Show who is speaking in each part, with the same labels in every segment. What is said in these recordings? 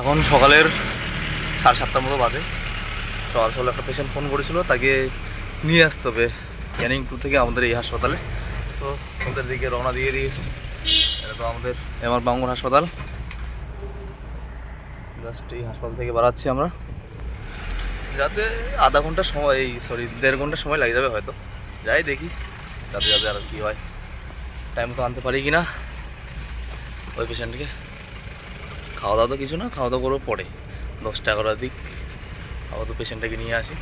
Speaker 1: এখন সকালের সাড়ে সাতটার মতো বাজে। সকাল সকাল একটা পেশেন্ট ফোন করেছিল, তাকে নিয়ে আসতে হবে। ক্যানিং টু থেকে আমাদের এই হাসপাতালে। তো ওদের দিকে রওনা দিয়ে দিয়েছি। এটা তো আমাদের এমআর বাঙ্গুর হাসপাতাল। জাস্ট এই হাসপাতাল থেকে বাড়াচ্ছি আমরা। যাতে আধা ঘণ্টা সময়, এই সরি দেড় ঘণ্টা সময় লাগে যাবে হয়তো। যাই দেখি, যাতে যাতে আর কী হয়। টাইম তো আনতে পারি কি না ওই পেশেন্টকে খাওয়া দাওয়া তো কিছু না খাওয়া দাওয়া করব পরে। দশটা এগারোটার দিক। আবার তো পেশেন্টটাকে নিয়ে আসি।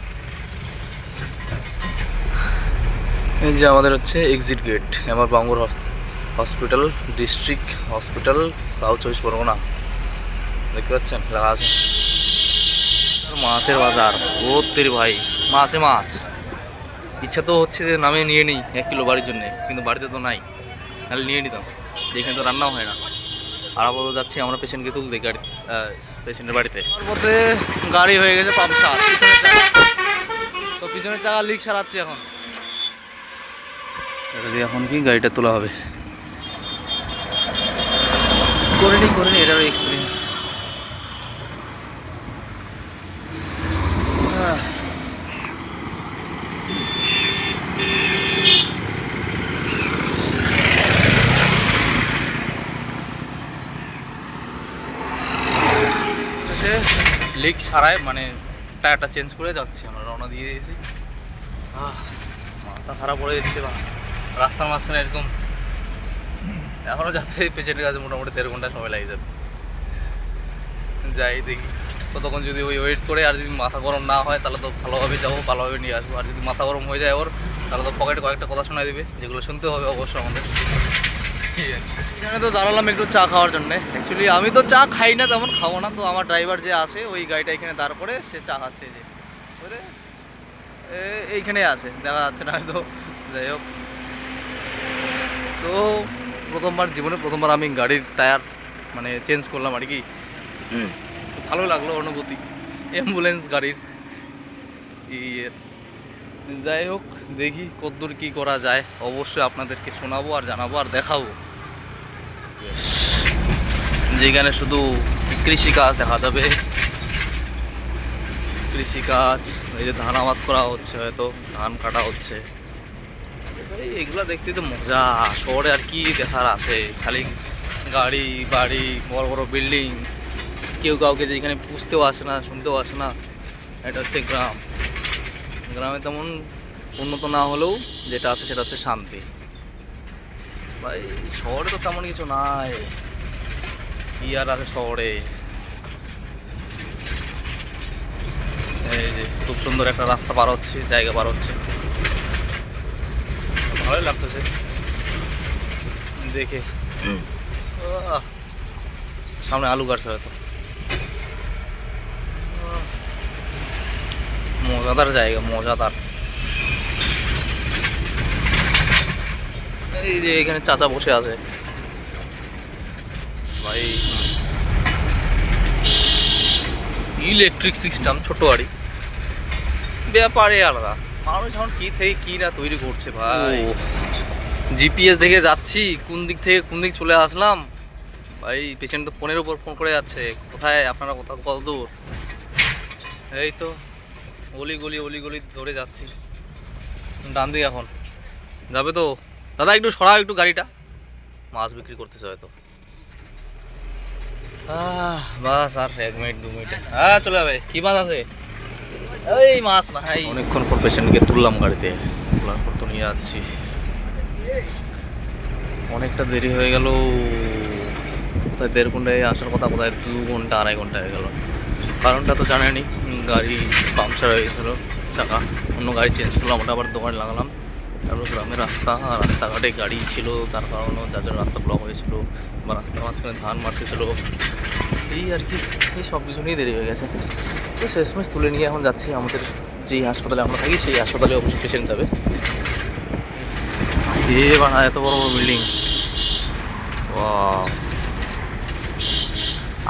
Speaker 1: এই যে আমাদের হচ্ছে এক্সিট গেট আমার Bangur hospital district hospital south চব্বিশ পরগনা। দেখতে পাচ্ছেন? লেখা আছে। মাছের বাজার। তেরি ভাই, মাছে মাছ। ইচ্ছা তো হচ্ছে যে নামে নিয়ে নিই, এক কিলো বাড়ির জন্যে, কিন্তু বাড়িতে তো নাই। তাহলে নিয়ে নিতাম। যেখানে তো রান্নাও হয় না। আর আপাতত যাচ্ছি আমরা পেশেন্টকে তুলতে গাড়ি পেশেন্টের বাড়িতে। মধ্যে গাড়ি হয়ে গেছে পাংচার তো পিছনের চাকা লিক সারাচ্ছি এখন। দিয়ে এখন কি গাড়িটা তোলা হবে? করে নি করে নি এটারও এক্সপিরিয়েন্স শেষে লিক সারায় মানে টায়ারটা চেঞ্জ করে যাচ্ছি, আমরা রওনা দিয়ে দিয়েছি। মাথা খারাপ পড়ে যাচ্ছে বা। রাস্তার মাঝখানে এরকম এখনও যাতে পেশেন্টের কাছে মোটামুটি দেড় ঘণ্টা সময় লাগে যাবে। যাই দেখি, ততক্ষণ যদি ওই ওয়েট করে আর যদি মাথা গরম না হয়, তাহলে তো ভালোভাবে যাব, ভালোভাবে নিয়ে আসব। আর যদি মাথা গরম হয়ে যায় ওর, তাহলে তো পকেটে কয়েকটা কথা শোনায় দেবে, যেগুলো শুনতে হবে অবশ্য আমাদের। এখানে তো দাঁড়ালাম একটু চা খাওয়ার জন্য। অ্যাকচুয়ালি আমি তো চা খাই না তেমন, খাব না। তো আমার ড্রাইভার যে আছে, ওই গাড়িটা এখানে দাঁড় করে সে চা খাচ্ছে যে। এইখানে আছে, দেখা যাচ্ছে না হয়তো। যাই হোক। তো প্রথমবার, জীবনে প্রথমবার আমি গাড়ির টায়ার মানে চেঞ্জ করলাম আর কি। ভালো লাগল অনুভূতি। অ্যাম্বুলেন্স গাড়ির। ইয়ে। যাই হোক, দেখি কতদূর কী করা যায়। অবশ্যই আপনাদেরকে শোনাবো আর জানাব আর দেখাবো। যেখানে শুধু কৃষিকাজ দেখা যাবে। কৃষিকাজ, এই যে ধান আবাদ করা হচ্ছে, হয়তো ধান কাটা হচ্ছে। এগুলো দেখতে তো মজা, শহরে আর কি দেখার আছে? খালি গাড়ি, বাড়ি, বড় বড় বিল্ডিং, কেউ কাউকে যেখানে পুষতেও আসে না, শুনতেও আসে না। এটা হচ্ছে গ্রাম। গ্রামে তেমন উন্নত না হলেও যেটা আছে সেটা হচ্ছে শান্তি। ভাই, শহরে তো তেমন কিছু নাই। কি আর আছে শহরে? এই যে, খুব সুন্দর একটা রাস্তা পার হচ্ছে, জায়গা পার হচ্ছে। ভালোই লাগতেছে। দেখে। সামনে আলু গাছ হয়তো মজাদার জায়গা, মজাদার। এই যে এখানে চাচা বসে আছে। ভাই ইলেকট্রিক সিস্টেম ছোট গাড়ি ব্যাপারে আলাদা। মানুষ এখন কি থেকে কি না তৈরি করছে ভাই। জিপিএস দেখে যাচ্ছি কোন দিক থেকে কোন দিক চলে আসলাম। ভাই পেশেন্ট তো ফোনের উপর ফোন করে যাচ্ছে। কোথায়? আপনারা কোথাও কত দূর? এই তো গলি গলি অলি গলি ধরে যাচ্ছি। ডান দিকে এখন। যাবে তো? দাদা, একটু সরাও একটু গাড়িটা। মাছ বিক্রি করতেছে হয়তো। বাস আর এক মিনিট, দু মিনিট। হ্যাঁ চলে যাবে। কি মাছ আছে? এই মাছ না হাই অনেকক্ষণ পর পেশেন্টকে তুললাম গাড়িতে। তোলার পর তো নিয়ে যাচ্ছি। অনেকটা দেরি হয়ে গেল। কোথায় দেড় ঘন্টায় আসার কথা কোথায় দু ঘণ্টা, আড়াই ঘণ্টা হয়ে গেল। কারণটা তো জানেনি গাড়ি পাংচার হয়ে গেছিল, চাকা। অন্য গাড়ি চেঞ্জ করলাম, ওটা আবার দোকানে লাগালাম। তারপর গ্রামের রাস্তা, রাস্তাঘাটে গাড়ি ছিল, তার কারণেও যার জন্য রাস্তা ব্লক হয়েছিল বা রাস্তার মাঝখানে ধান মারতেছিল। এই আর কি, এই সব কিছু নিয়ে দেরি হয়ে গেছে। তো শেষমেশ তুলে নিয়ে এখন যাচ্ছি আমাদের যেই হাসপাতালে আমরা থাকি, সেই হাসপাতালে অবশ্যই পেশেন্ট যাবে। এ বানা এত বড় বড় বিল্ডিং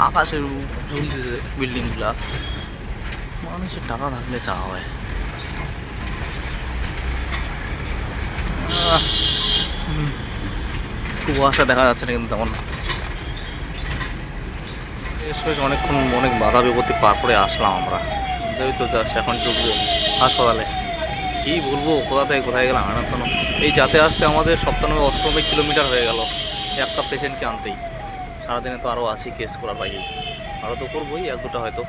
Speaker 1: আকাশের ঝুলতেছে বিল্ডিংগুলা মানুষের টাকা থাকলে চা হয় আহ, হুম। কুয়াশা দেখা যাচ্ছে না কিন্তু তেমন বেশ বেশ, অনেকক্ষণ, অনেক বাধা বিপত্তি পার করে আসলাম আমরা। এই তো জাস্ট এখন ঢুকবো হাসপাতালে। কী বলব, কোথা থেকে কোথায় গেলাম কোনো এই যাতে আসতে আমাদের সপ্তানব্বই অষ্টানব্বই কিলোমিটার হয়ে গেল। একটা পেশেন্টকে আনতেই। সারাদিনে তো আরও আছি কেস করার বাইরে আরও তো করবোই, এক দুটো হয়তো।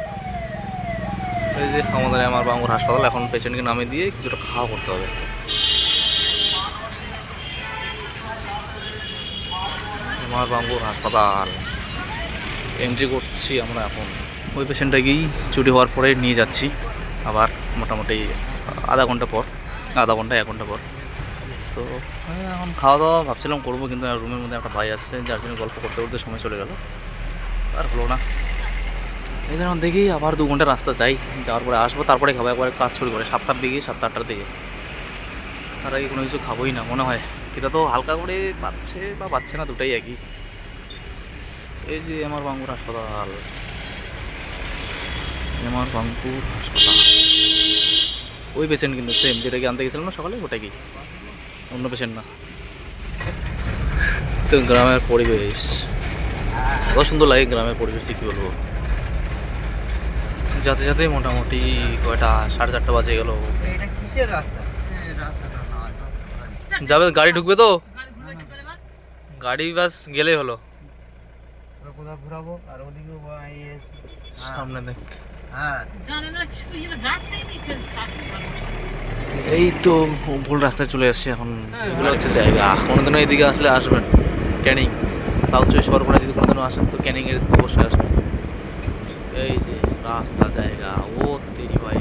Speaker 1: এই যে আমাদের আমার বাঙ্গুর হাসপাতাল, এখন পেশেন্টকে নামে দিয়ে কিছুটা খাওয়া করতে হবে। আমার বাঙ্গুর হাসপাতাল। এন্ট্রি করছি আমরা এখন। ওই পেশেন্টটাকেই ছুটি হওয়ার পরে নিয়ে যাচ্ছি। আবার মোটামুটি আধা ঘণ্টা পর আধা ঘণ্টা এক ঘণ্টা পর। তো হ্যাঁ, এখন খাওয়া দাওয়া ভাবছিলাম করব কিন্তু রুমের মধ্যে একটা ভাই আসছে যার জন্য গল্প করতে করতে সময় চলে গেল। আর হলো না। এই জন্য দেখি আবার দু ঘণ্টা রাস্তা যাই যাওয়ার পরে আসব তারপরে খাব। একবার কাজ শুরু করে সাতটার দিকে সাতটা আটটার দিকে। তার আগে কোনো কিছু খাবোই না মনে হয়। এটা তো হালকা করে পাচ্ছে বা পাচ্ছে না দুটাই একই। এই যে আমার বাঙ্গুর হাসপাতাল। আমার বাঙ্কুর হাসপাতাল। ওই পেশেন্ট কিন্তু সেম যেটাকে আনতে গেছিলাম না সকালে ওটাই কি? অন্য পেশেন্ট না। তো গ্রামের পরিবেশ। কত সুন্দর লাগে গ্রামের পরিবেশ কী বলব? যাতে যাতে মোটামুটি কয়টা সাড়ে চারটা বাজে গেল।
Speaker 2: এটা কিসের রাস্তা? না
Speaker 1: যাবে গাড়ি ঢুকবে তো? গাড়ি বাস গেলেই হলো।
Speaker 2: ওরা কোথাও ঘুরাবো? আর ওদিকে
Speaker 1: সামনে দেখ।
Speaker 2: হ্যাঁ।
Speaker 3: জানে না শুধু এরা যাচ্ছেই নি চাকরি করে
Speaker 1: এই তো ভুল রাস্তায় চলে আসছে এখন। এগুলো হচ্ছে জায়গা। কোনোদিনও এদিকে আসলে আসবেন। ক্যানিং। সাউথ চব্বিশ পরগনা যদি কোনোদিনও আসেন তো ক্যানিংয়ের অবশ্যই আসবেন। এই যে রাস্তা জায়গা। ও তেরি ভাই।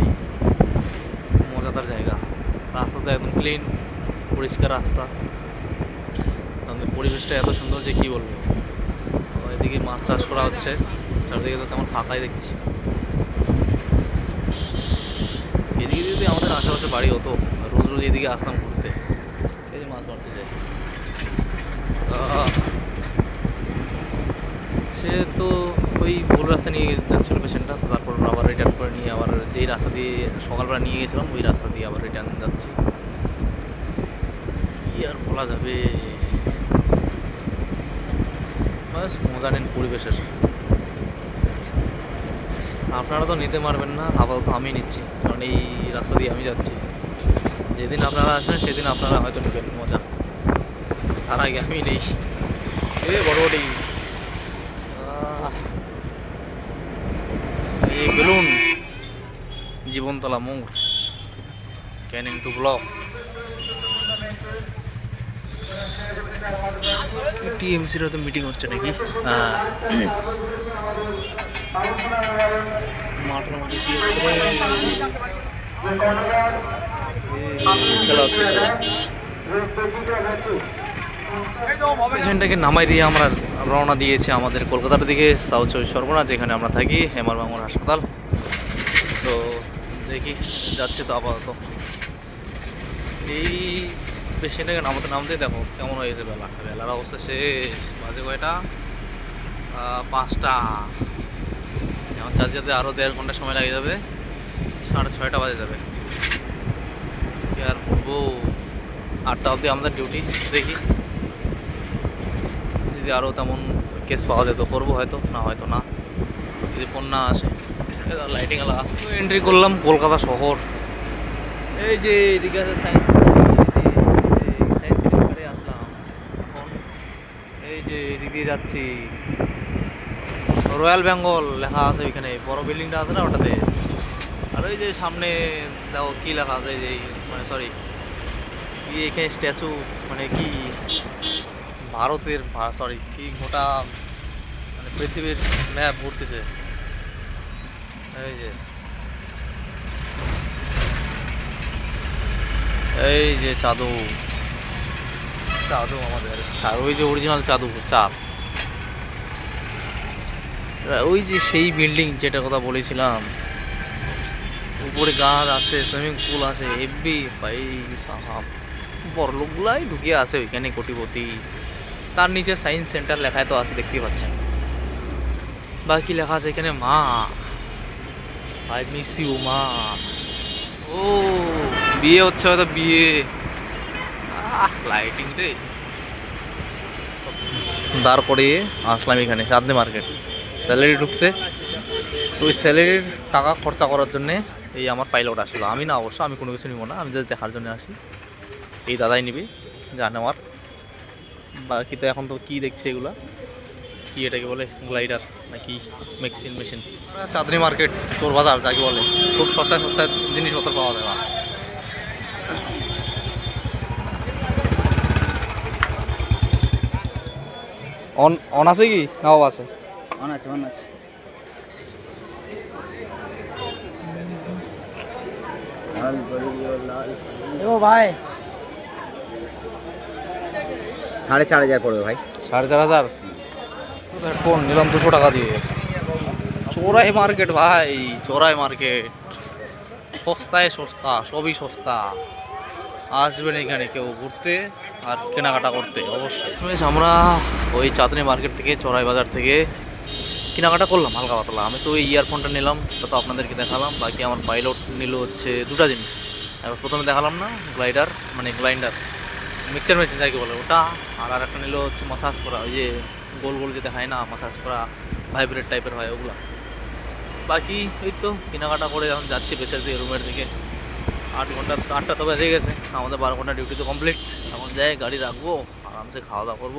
Speaker 1: মজাদার জায়গা। রাস্তাটা একদম ক্লিন পরিষ্কার রাস্তা। তাদের পরিবেশটা এত সুন্দর যে কী বলব? এদিকে মাছ চাষ করা হচ্ছে। চারদিকে তো তেমন ফাঁকাই দেখছি। এদিকে যদি আমাদের আশেপাশে বাড়ি হতো, রোজ রোজ এদিকে আসতাম ঘুরতে। এই যে মাছ মারতে চাই সে তো ওই ভুল রাস্তা নিয়ে যাচ্ছিল পেশেন্টটা, তারপর আবার রিটার্ন করে নিয়ে আবার যেই রাস্তা দিয়ে সকালবেলা নিয়ে গেছিলাম, ওই রাস্তা দিয়ে আবার রিটার্ন যাচ্ছি। আর বলা যাবে বাস মজা নেন পরিবেশের। আপনারা তো নিতে পারবেন না, আপাতত আমি নিচ্ছি, কারণ এই রাস্তা দিয়ে আমি যাচ্ছি। যেদিন আপনারা আসবেন, সেদিন আপনারা হয়তো নেবেন মজা। তার আগে আমি নেই। বড় বড়ি এই বেলুন, জীবনতলা মোড়, ক্যানিং টু ব্লক। টিএমসির হয়তো মিটিং হচ্ছে নাকি? পেশেন্টটাকে নামাই দিয়ে আমরা রওনা দিয়েছি আমাদের কলকাতার দিকে, সাউথ চব্বিশ পরগনা, যেখানে আমরা থাকি, হেমার বাঙুর হাসপাতাল। তো দেখি, যাচ্ছে তো আপাতত। এই পেশেন্টটাকে নামতে নামতে দেখো কেমন হয়েছে বেলা। বেলার অবস্থা শেষ। বাজে কয়টা? পাঁচটা। এখন চার্জ যেতে আরও দেড় ঘণ্টা সময় লাগে যাবে। সাড়ে ছয়টা বাজে যাবে। কি আর করব আটটা অবধি আমাদের ডিউটি দেখি। যদি আরও তেমন কেস পাওয়া যেত করব হয়তো, না হয়তো না। যদি ফোন না আসে। লাইটিং আলা। এন্ট্রি করলাম, কলকাতা শহর। এই যে, এদিকে আছে সায়েন্স সায়েন্স সিটি ছেড়ে আসলাম এখন এই যে এদিক দিয়ে যাচ্ছি। রয়্যাল বেঙ্গল লেখা আছে ওইখানে, বড় বিল্ডিংটা আছে না ওটাতে? আর ওই যে সামনে দেখো কী লেখা আছে যে মানে সরি এখানে স্ট্যাচু মানে কি? ভারতের সরি কি গোটা মানে পৃথিবীর ম্যাপ ঘুরতেছে। এই যে। এই যে চাদু চাদু আমাদের। আর ওই যে অরিজিনাল চাদু চাঁদ। ওই যে সেই বিল্ডিং যেটা কথা বলেছিলাম, উপরে গাছ আছে সুইমিং পুল আছে হেভি ভাই সাহাব, বড় লোকগুলাই ঢুকিয়ে আছে ওইখানে কোটিপতি। তার নিচে সায়েন্স সেন্টার লেখায় তো আছে, দেখতেই পাচ্ছেন। বাকি লেখা আছে এখানে মা। আই মিস ইউ মা। ও, বিয়ে হচ্ছে হয়তো বিয়ে। লাইটিং রে দাঁড় করিয়ে আসলাম এখানে চাঁদনি মার্কেট স্যালারি ঢুকছে। তো ওই স্যালারির টাকা খরচা করার জন্যে এই আমার পাইলট আসলো। আমি না অবশ্য, আমি কোনো কিছু নিব না, আমি জাস্ট দেখার জন্য আসি। এই দাদাই নিবি, জানে আমার। বাকি তো এখন তো কী দেখছে এগুলা? কি এটাকে বলে গ্লাইডার নাকি মেক্সিন মেশিন চাঁদনি মার্কেট চোর বাজার, যাকে বলে। খুব সস্তায় সস্তায় জিনিসপত্র পাওয়া যায়। অন অন আছে কি? না অফ আছে।
Speaker 2: অন আছে অন আছে। ও ভাই। সাড়ে চার হাজার পড়বে ভাই।
Speaker 1: সাড়ে চার হাজার? ফোন নিলাম দুশো টাকা দিয়ে। চোরাই মার্কেট ভাই চোরাই মার্কেট। সস্তায় সস্তা সবই সস্তা। আসবেন এখানে কেউ ঘুরতে আর কেনাকাটা করতে অবশ্যই। আমরা ওই চাঁদনি মার্কেট থেকে চড়াই বাজার থেকে কেনাকাটা করলাম, হালকা পাতলা। আমি তো ওই ইয়ারফোনটা নিলাম সেটা তো আপনাদেরকে দেখালাম, বাকি আমার পাইলট নিল হচ্ছে দুটা জিনিস। এবার প্রথমে দেখালাম না গ্লাইডার মানে গ্লাইন্ডার মিক্সচার মেশিন যাকে বলে, ওটা। আর আর একটা নিল হচ্ছে মাসাজ করা, ওই যে গোল গোল যেতে হয় না মাসাজ করা ভাইব্রেট টাইপের হয় ওগুলো। বাকি এই তো, কেনাকাটা করে এখন যাচ্ছি বেসের দিকে রুমের দিকে। আট ঘণ্টা, আটটা তো বেজে গেছে, আমাদের বারো ঘণ্টা ডিউটি তো কমপ্লিট এখন যাই, গাড়ি রাখব, আরামসে খাওয়া দাওয়া করব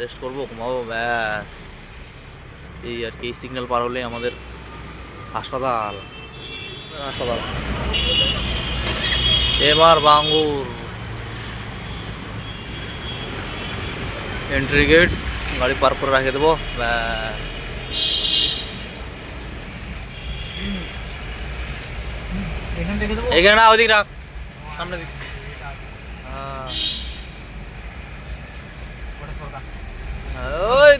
Speaker 1: রেস্ট করব, ঘুমাবো, ব্যাস। এই আর কি সিগন্যাল পার হলে আমাদের হাসপাতাল। হাসপাতাল। এবার বাঙ্গুর। এন্ট্রি গেট গাড়ি পার করে রেখে দেবো
Speaker 2: এখানে দেখে দেবো?
Speaker 1: এখানে না ওইদিক রাখ। সামনে দিক। হ্যাঁ ওই